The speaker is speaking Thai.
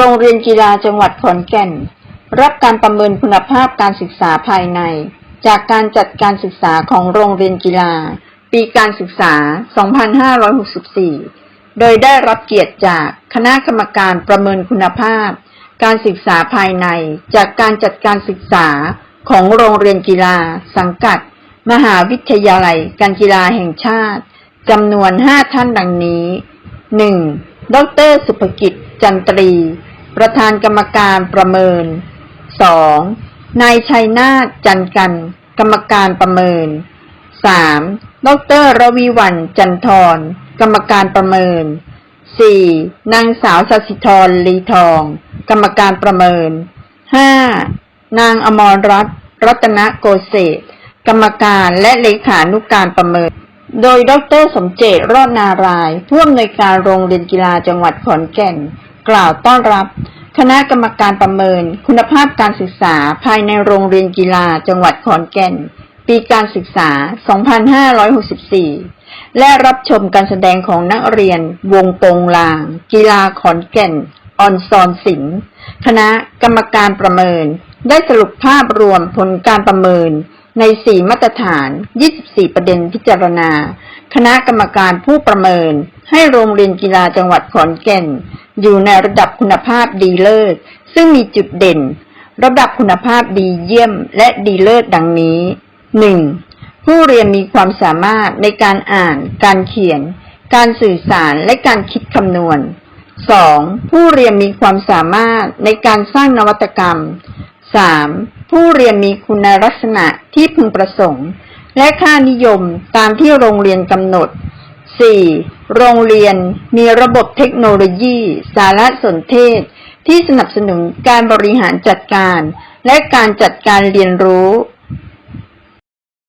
รงเรียนกีฬาจังหวัดขอนแก่น รับการประเมินคุณภาพการศึกษาภายใน จากการจัดการศึกษาของโรงเรียนกีฬา ปีการศึกษา 2564 โดยได้รับเกียรติจากคณะกรรมการประเมินคุณภาพ การศึกษาภายใน จากการจัดการศึกษาของโรงเรียนกีฬา สังกัด มหาวิทยาลัย การกีฬาแห่งชาติจำนวน5ท่านดังนี้ 1. ดรสุภกิจจันตรี ประธานกรรมการประเมิน 2. นายชัยนาทจันกัน กรรมการประเมิน 3. ดรรวีวันจันทรกรรมการประเมิน 4. นางสาวสสิธรลีทอง กรรมการประเมิน 5. นางอมรรัตน์รัตนโกเศษกรรมการและเลขานุการประเมิน โดยดรสมเจตรอดนารายผู้อำนวยการโรงเรียนกีฬาจังหวัดขอนแก่น กล่าวต้อนรับ คณะกรรมการประเมิน คุณภาพการศึกษาภายในโรงเรียนกีฬาจังหวัดขอนแก่น ปีการศึกษา 2564 และรับชมการแสดงของนักเรียน วงโปงลาง กีฬาขอนแก่นออนซอนศิลป์คณะกรรมการประเมิน ได้สรุปภาพรวมผลการประเมิน ใน 4 มาตรฐาน 24 ประเด็นพิจารณา คณะกรรมการผู้ประเมิน ให้โรงเรียนกีฬาจังหวัดขอนแก่น อยู่ในระดับคุณภาพดีเลิศซึ่งมีจุดเด่น ระดับคุณภาพดีเยี่ยมและดีเลิศดังนี้ 1. ผู้เรียนมีความสามารถในการอ่าน การเขียน การสื่อสารและการคิดคำนวณ 2. ผู้เรียนมีความสามารถในการสร้างนวัตกรรม 3. ผู้เรียนมีคุณลักษณะที่พึงประสงค์ และค่านิยมตามที่โรงเรียนกำหนด 4. โรงเรียนมีระบบเทคโนโลยี สารสนเทศ ที่สนับสนุนการบริหารจัดการ และการจัดการเรียนรู้